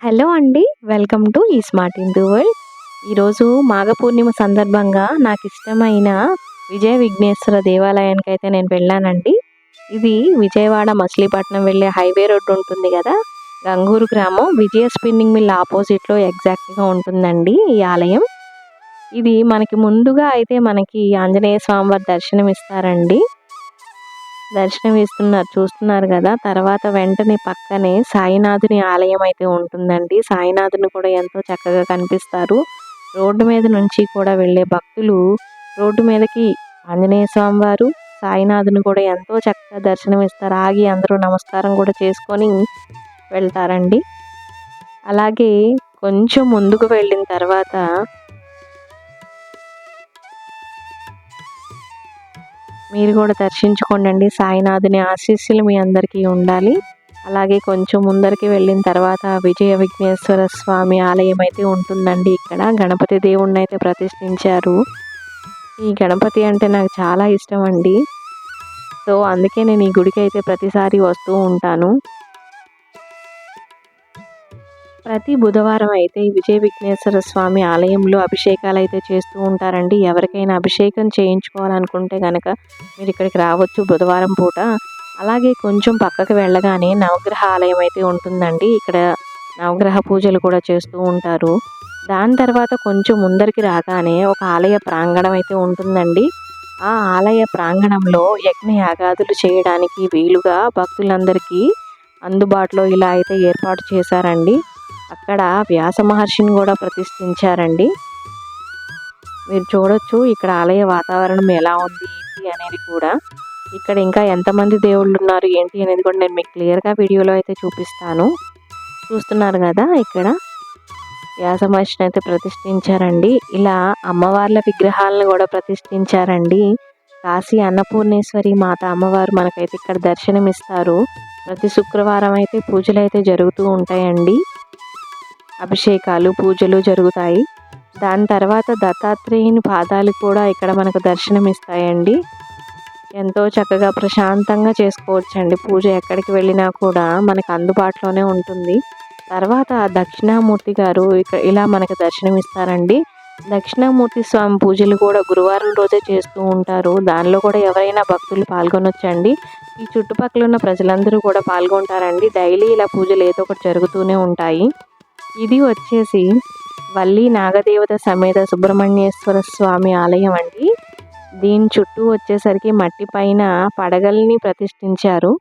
Hello అండి welcome to ఈ smart Hindu world. ఈరోజు మాఘ పూర్ణిమ సందర్భంగా నాకు ఇష్టమైన విజయ విఘ్నేశ్వర దేవాలయానికి అయితే నేను వెళ్ళానండి. ఇది విజయవాడ మచిలీపట్నం వెళ్ళే హైవే రోడ్డు ఉంటుంది కదా గంగూరు గ్రామం. విజయ స్పిన్నింగ్ మిల్ ఆపోజిట్లో ఎగ్జాక్ట్గా ఉంటుందండి ఈ ఆలయం. ఇది మనకి ముందుగా అయితే మనకి ఆంజనేయ స్వామివారి దర్శనం ఇస్తారండి దర్శనం ఇస్తున్నారు చూస్తున్నారు కదా. తర్వాత వెంటనే పక్కనే సాయినాథుని ఆలయం అయితే ఉంటుందండి. సాయినాథుని కూడా ఎంతో చక్కగా కనిపిస్తారు. రోడ్డు మీద నుంచి కూడా వెళ్ళే భక్తులు రోడ్డు మీదకి ఆంజనేయ స్వామి వారు సాయినాథుని కూడా ఎంతో చక్కగా దర్శనం ఇస్తారు. ఆగి అందరూ నమస్కారం కూడా చేసుకొని వెళ్తారండి. అలాగే కొంచెం ముందుకు వెళ్ళిన తర్వాత మీరు కూడా దర్శించుకోండి సాయినాథుని ఆశీస్సులు మీ అందరికీ ఉండాలి. అలాగే కొంచెం ముందరికి వెళ్ళిన తర్వాత విజయ విఘ్నేశ్వర స్వామి ఆలయం అయితే ఉంటుందండి ఇక్కడ. గణపతి దేవుణ్ణి అయితే ప్రతిష్ఠించారు. ఈ గణపతి అంటే నాకు చాలా ఇష్టం అండి. సో అందుకే నేను ఈ గుడికి అయితే ప్రతిసారి వస్తూ ఉంటాను. ప్రతి బుధవారం అయితే విజయ విఘ్నేశ్వర స్వామి ఆలయంలో అభిషేకాలు అయితే చేస్తూ ఉంటారండి. ఎవరికైనా అభిషేకం చేయించుకోవాలనుకుంటే కనుక మీరు ఇక్కడికి రావచ్చు బుధవారం పూట. అలాగే కొంచెం పక్కకు వెళ్ళగానే నవగ్రహ ఆలయం అయితే ఉంటుందండి. ఇక్కడ నవగ్రహ పూజలు కూడా చేస్తూ ఉంటారు. దాని తర్వాత కొంచెం ముందరికి రాగానే ఒక ఆలయ ప్రాంగణం అయితే ఉంటుందండి. ఆ ఆలయ ప్రాంగణంలో యజ్ఞ యాగాదులు చేయడానికి వీలుగా భక్తులందరికీ అందుబాటులో ఇలా అయితే ఏర్పాటు చేశారండి. అక్కడ వ్యాస మహర్షిని కూడా ప్రతిష్ఠించారండి. మీరు చూడొచ్చు ఇక్కడ ఆలయ వాతావరణం ఎలా ఉంది ఏంటి అనేది కూడా. ఇక్కడ ఇంకా ఎంతమంది దేవుళ్ళు ఉన్నారు ఏంటి అనేది కూడా నేను మీకు క్లియర్గా వీడియోలో అయితే చూపిస్తాను. చూస్తున్నారు కదా ఇక్కడ. వ్యాస మహర్షిని అయితే ప్రతిష్ఠించారండి. ఇలా అమ్మవార్ల విగ్రహాలను కూడా ప్రతిష్ఠించారండి. కాశీ అన్నపూర్ణేశ్వరి మాత అమ్మవారు మనకైతే ఇక్కడ దర్శనమిస్తారు. ప్రతి శుక్రవారం అయితే పూజలు అయితే జరుగుతూ ఉంటాయండి. అభిషేకాలు పూజలు జరుగుతాయి. దాని తర్వాత దత్తాత్రేయుని పాదాలు కూడా ఇక్కడ మనకు దర్శనమిస్తాయండి. ఎంతో చక్కగా ప్రశాంతంగా చేసుకోవచ్చండి. పూజ ఎక్కడికి వెళ్ళినా కూడా మనకు అందుబాటులోనే ఉంటుంది. తర్వాత దక్షిణామూర్తి గారు ఇక్కడ ఇలా మనకు దర్శనమిస్తారండి. దక్షిణామూర్తి స్వామి పూజలు కూడా గురువారం రోజే చేస్తూ ఉంటారు. దానిలో కూడా ఎవరైనా భక్తులు పాల్గొనొచ్చండి. ఈ చుట్టుపక్కల ఉన్న ప్రజలందరూ కూడా పాల్గొంటారండి. డైలీ ఇలా పూజలు ఏదో ఒకటి జరుగుతూనే ఉంటాయి. ఇది వచ్చేసి వల్లి నాగదేవత సమేత సుబ్రహ్మణ్యేశ్వర స్వామి ఆలయం అండి. దీని చుట్టూ వచ్చేసరికి మట్టి పైన పడగల్ని ప్రతిష్ఠించారు.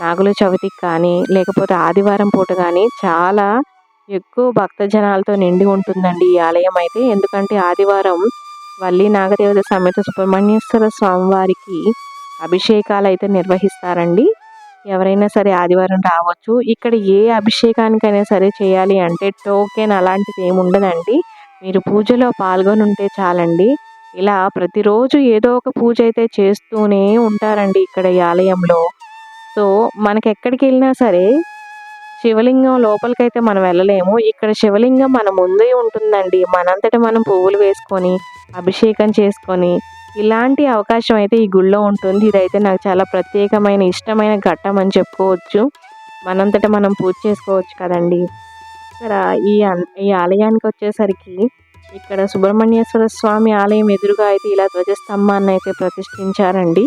నాగుల చవితికి కానీ లేకపోతే ఆదివారం పూట కానీ చాలా ఎక్కువ భక్తజనాలతో నిండి ఉంటుందండి ఈ ఆలయం అయితే. ఎందుకంటే ఆదివారం వల్లి నాగదేవత సమేత సుబ్రహ్మణ్యేశ్వర స్వామివారికి అభిషేకాలు అయితే నిర్వహిస్తారండి. ఎవరైనా సరే ఆదివారం రావచ్చు. ఇక్కడ ఏ అభిషేకానికైనా సరే చేయాలి అంటే టోకెన్ అలాంటిది ఏమి ఉండదండి. మీరు పూజలో పాల్గొని ఉంటే చాలండి. ఇలా ప్రతిరోజు ఏదో ఒక పూజ అయితే చేస్తూనే ఉంటారండి ఇక్కడ ఈ ఆలయంలో. సో మనకి ఎక్కడికి వెళ్ళినా సరే శివలింగం లోపలికైతే మనం వెళ్ళలేము. ఇక్కడ శివలింగం మన ముందే ఉంటుందండి. మనంతట మనం పువ్వులు వేసుకొని అభిషేకం చేసుకొని ఇలాంటి అవకాశం అయితే ఈ గుళ్ళో ఉంటుంది. ఇదైతే నాకు చాలా ప్రత్యేకమైన ఇష్టమైన ఘట్టం అని చెప్పుకోవచ్చు. మనంతటా మనం పూజ చేసుకోవచ్చు కదండి. ఇక్కడ ఈ ఈ ఆలయానికి వచ్చేసరికి ఇక్కడ సుబ్రహ్మణ్యేశ్వర స్వామి ఆలయం ఎదురుగా అయితే ఇలా ధ్వజస్తంభాన్ని అయితే ప్రతిష్ఠించారండి.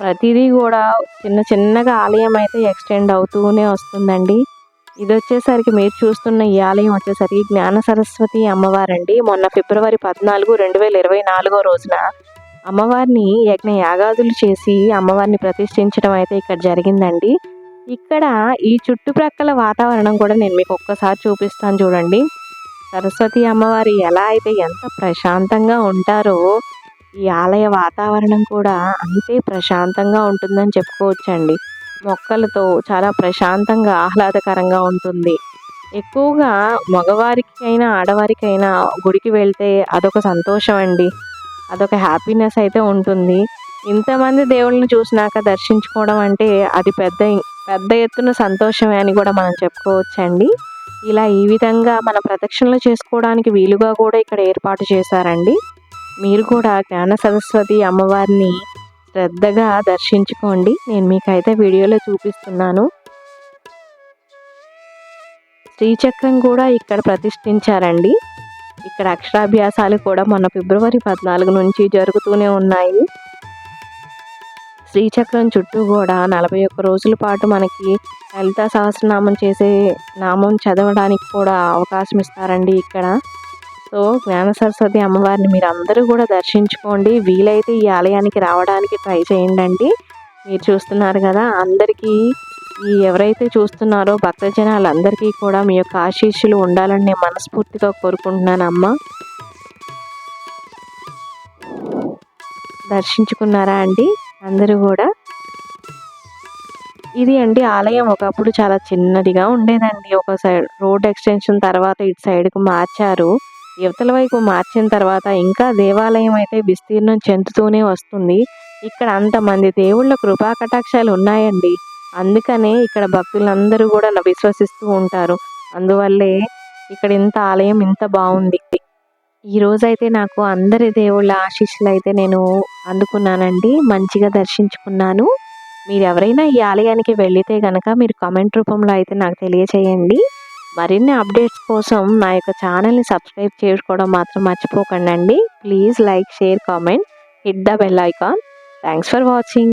ప్రతిదీ కూడా చిన్న చిన్నగా ఆలయం అయితే ఎక్స్టెండ్ అవుతూనే వస్తుందండి. ఇది వచ్చేసరికి మీరు చూస్తున్న ఈ ఆలయం వచ్చేసరికి జ్ఞాన సరస్వతి అమ్మవారండి. మొన్న ఫిబ్రవరి పద్నాలుగు రెండు వేల ఇరవై నాలుగో రోజున అమ్మవారిని యజ్ఞ యాగాదులు చేసి అమ్మవారిని ప్రతిష్ఠించడం అయితే ఇక్కడ జరిగిందండి. ఇక్కడ ఈ చుట్టుప్రక్కల వాతావరణం కూడా నేను మీకు ఒక్కసారి చూపిస్తాను చూడండి. సరస్వతి అమ్మవారి ఎలా అయితే ఎంత ప్రశాంతంగా ఉంటారో ఈ ఆలయ వాతావరణం కూడా అంతే ప్రశాంతంగా ఉంటుందని చెప్పుకోవచ్చండి. మొక్కలతో చాలా ప్రశాంతంగా ఆహ్లాదకరంగా ఉంటుంది. ఎక్కువగా మగవారికి అయినా ఆడవారికైనా గుడికి వెళ్తే అదొక సంతోషం అండి. అదొక హ్యాపీనెస్ అయితే ఉంటుంది. ఇంతమంది దేవుళ్ళని చూసినాక దర్శించుకోవడం అంటే అది పెద్ద పెద్ద ఎత్తున సంతోషమే అని కూడా మనం చెప్పుకోవచ్చండి. ఇలా ఈ విధంగా మన ప్రదక్షిణలు చేసుకోవడానికి వీలుగా కూడా ఇక్కడ ఏర్పాటు చేశారండి. మీరు కూడా జ్ఞాన సరస్వతి అమ్మవారిని శ్రద్ధగా దర్శించుకోండి. నేను మీకైతే వీడియోలో చూపిస్తున్నాను. శ్రీచక్రం కూడా ఇక్కడ ప్రతిష్ఠించారండి. ఇక్కడ అక్షరాభ్యాసాలు కూడా మొన్న ఫిబ్రవరి పద్నాలుగు నుంచి జరుగుతూనే ఉన్నాయి. శ్రీచక్రం చుట్టూ కూడా నలభై ఒక్క రోజుల పాటు మనకి లలిత సహస్రనామం చేసే నామం చదవడానికి కూడా అవకాశం ఇస్తారండి ఇక్కడ. సో జ్ఞాన సరస్వతి అమ్మవారిని మీరు అందరూ కూడా దర్శించుకోండి. వీలైతే ఈ ఆలయానికి రావడానికి ట్రై చేయండి మీరు చూస్తున్నారు కదా అందరికీ ఈ ఎవరైతే చూస్తున్నారో భక్తజనాలందరికీ కూడా మీ యొక్క ఆశీస్సులు ఉండాలని నేను మనస్ఫూర్తిగా కోరుకుంటున్నాను అమ్మ. దర్శించుకున్నారా అండి? అందరూ కూడా? ఇది అండి ఆలయం. ఒకప్పుడు చాలా చిన్నదిగా ఉండేదండి. ఒక సైడ్ రోడ్ ఎక్స్టెన్షన్ తర్వాత ఇటు సైడ్కు మార్చారు. యువతల వైపు మార్చిన తర్వాత ఇంకా దేవాలయం అయితే విస్తీర్ణం చెందుతూనే వస్తుంది. ఇక్కడ అంతమంది దేవుళ్ళ కృపా కటాక్షాలు ఉన్నాయండి. అందుకనే ఇక్కడ భక్తులందరూ కూడా న- విశ్వసిస్తూ ఉంటారు. అందువల్లే ఇక్కడ ఇంత ఆలయం ఇంత బాగుంది. ఈరోజైతే నాకు అందరి దేవుళ్ళ ఆశీస్సులు అయితే నేను అందుకున్నానండి. మంచిగా దర్శించుకున్నాను. మీరు ఎవరైనా ఈ ఆలయానికి వెళితే కనుక మీరు కామెంట్ రూపంలో అయితే నాకు తెలియచేయండి. మరిన్ని అప్డేట్స్ కోసం నా యొక్క ఛానల్ని సబ్స్క్రైబ్ చేసుకోవడం మాత్రం మర్చిపోకండి please like share comment. Hit the bell icon. Thanks for watching.